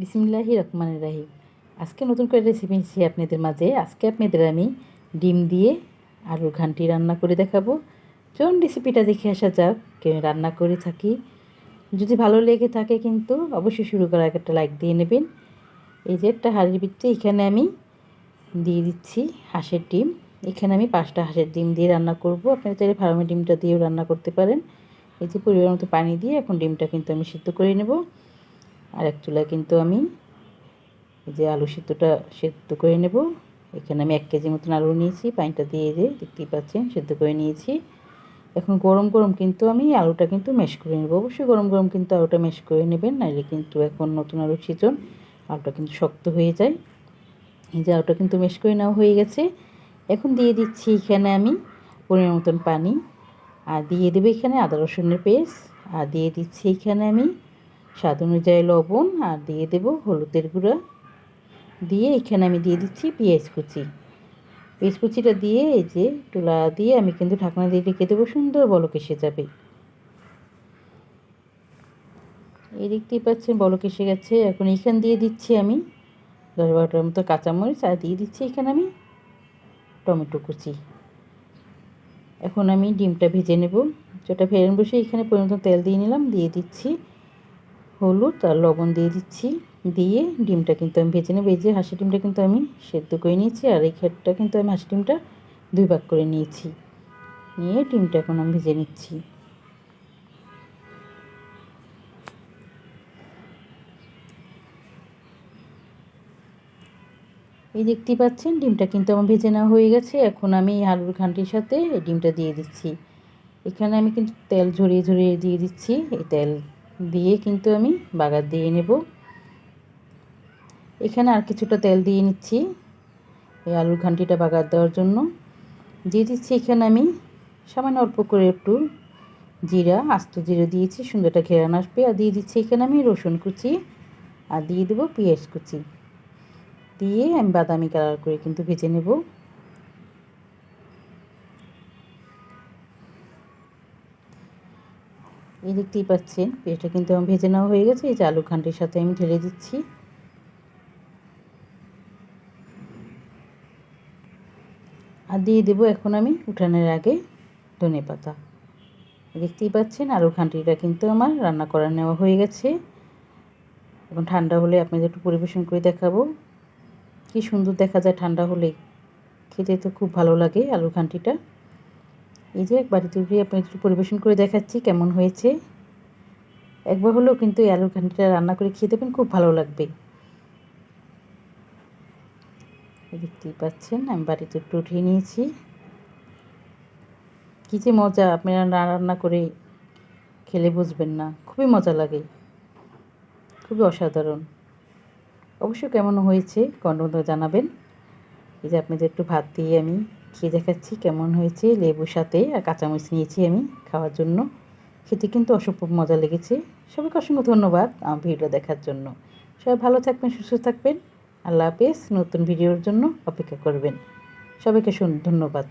বিসমিল্লাহি রহমান রাহিম। আজকে নতুন করে রেসিপি এসেছি আপনাদের মাঝে। আজকে আপনাদের আমি ডিম দিয়ে আলুর ঘান্টি রান্না করে দেখাবো। চলুন রেসিপিটা দেখে আসা যাক। কেউ রান্না করে থাকি। যদি ভালো লেগে থাকে কিন্তু অবশ্যই শুরু করার আগে একটা লাইক দিয়ে নেবেন। এই যে একটা হাড়ির ভিতরে এখানে আমি দিয়ে দিচ্ছি হাঁসের ডিম। এখানে আমি পাঁচটা হাঁসের ডিম দিয়ে রান্না করব। আপনারা চাইলে ফার্মের ডিমটা দিয়েও রান্না করতে পারেন। এই যে পরিমাণ মতো পানি দিয়ে এখন ডিমটা কিন্তু আমি সিদ্ধ করে নেব। আর এক চুলায় কিন্তু আমি এই যে আলু সিদ্ধটা সেদ্ধ করে নেব। এখানে আমি এক কেজি মতন আলু নিয়েছি, পানিটা দিয়ে যে দেখতেই পাচ্ছেন, সেদ্ধ করে নিয়েছি। এখন গরম গরম কিন্তু আমি আলুটা কিন্তু ম্যাশ করে নেব। অবশ্যই গরম গরম কিন্তু আলুটা ম্যাশ করে নেবেন নাহলে কিন্তু এখন নতুন আলু সিজন, আলুটা কিন্তু শক্ত হয়ে যায়। এই যে আলুটা কিন্তু ম্যাশ করে নেওয়া হয়ে গেছে। এখন দিয়ে দিচ্ছি এখানে আমি পরিমাণ মতন পানি। আর দিয়ে দেবো এখানে আদা রসুনের পেস্ট। আর দিয়ে দিচ্ছি এখানে আমি স্বাদ অনুযায়ী লবণ আর দিয়ে দেব হলুদের গুঁড়া। দিয়ে এখানে আমি দিয়ে দিচ্ছি পেঁয়াজ কুচি। পেঁয়াজ কুচিটা দিয়ে এই যে টুলা দিয়ে আমি কিন্তু ঢাকনা দিয়ে রেখে দেবো, সুন্দর বলক এসে যাবে। এই দেখতেই পাচ্ছেন বলক এসে গেছে। এখন এখান দিয়ে দিচ্ছি আমি দশ বারোটার মতো কাঁচামরিচ আর দিয়ে দিচ্ছি এখানে আমি টমেটো কুচি। এখন আমি ডিমটা ভেজে নেব। যেটা ফেরেন বসে এখানে পরিমতো তেল দিয়ে নিলাম, দিয়ে দিচ্ছি। হলুদ আর লবণ দিয়ে দিচ্ছি। দিয়ে ডিমটা কিন্তু আমি ভেজে নেব। যে হাঁসি ডিমটা কিন্তু আমি সেদ্ধ করে নিয়েছি আর এই ক্ষেতটা কিন্তু আমি হাঁসি ডিমটা দুই ভাগ করে নিয়েছি। নিয়ে ডিমটা এখন আমি ভেজে নিচ্ছি। এই দেখতেই পাচ্ছেন, ডিমটা কিন্তু আমার ভেজে নেওয়া হয়ে গেছে। এখন আমি আলুর ঘান্টির সাথে ডিমটা দিয়ে দিচ্ছি। এখানে আমি কিন্তু তেল ঝরিয়ে ঝরিয়ে দিয়ে দিচ্ছি। এই তেল দিয়ে কিন্তু আমি বাগার দিয়ে নেব। এখানে আর কিছুটা তেল দিয়ে নিচ্ছি এই আলুর ঘান্টিটা বাগার দেওয়ার জন্য। দিয়ে দিচ্ছি এখানে আমি সামান্য অল্প করে একটু জিরা, আস্ত জিরা দিয়েছি, সুন্দরটা ঘেরান আসবে। আর দিয়ে দিচ্ছি এখানে আমি রসুন কুচি আর দিয়ে দেবো পেঁয়াজ কুচি। দিয়ে আমি বাদামি কালার করে কিন্তু ভেজে নেব। এই দেখতেই পাচ্ছেন, পেঁয়াজটা কিন্তু আমার ভেজে নেওয়া হয়ে গেছে, এই যে আলু ঘান্টির সাথে আমি ঢেলে দিচ্ছি। আর দিয়ে দেবো এখন আমি উঠানের আগে ধনে পাতা। দেখতেই পাচ্ছেন আলু ঘান্টিটা কিন্তু আমার রান্না করা নেওয়া হয়ে গেছে। এখন ঠান্ডা হলে আপনাদের একটু পরিবেশন করে দেখাবো। কি সুন্দর দেখা যায় ঠান্ডা হলে, খেতে তো খুব ভালো লাগে আলু ঘান্টিটা। এই যে বাড়িতে উঠিয়ে আপনাদের একটু পরিবেশন করে দেখাচ্ছি কেমন হয়েছে। একবার হলেও কিন্তু এই আলু ঘান্টিটা রান্না করে খেয়ে দেবেন, খুব ভালো লাগবে। দেখতেই পাচ্ছেন, আমি বাড়িতে একটু উঠিয়ে নিয়েছি। কী যে মজা, আপনারা না রান্না করে খেলে বুঝবেন না, খুবই মজা লাগে, খুবই অসাধারণ। অবশ্যই কেমন হয়েছে কন্ড জানাবেন। এই যে আপনাদের একটু ভাত দিয়ে আমি খেয়ে দেখাচ্ছি কেমন হয়েছে, লেবুর সাথে আর কাঁচামরিচ নিয়েছি আমি খাওয়ার জন্য। খেতে কিন্তু অসম্ভব মজা লেগেছে। সবাইকে অসংখ্য ধন্যবাদ আমার ভিডিও দেখার জন্য। সবাই ভালো থাকবেন, সুস্থ থাকবেন। আল্লাহ হাফেজ। নতুন ভিডিওর জন্য অপেক্ষা করবেন। সবাইকে শুন, ধন্যবাদ।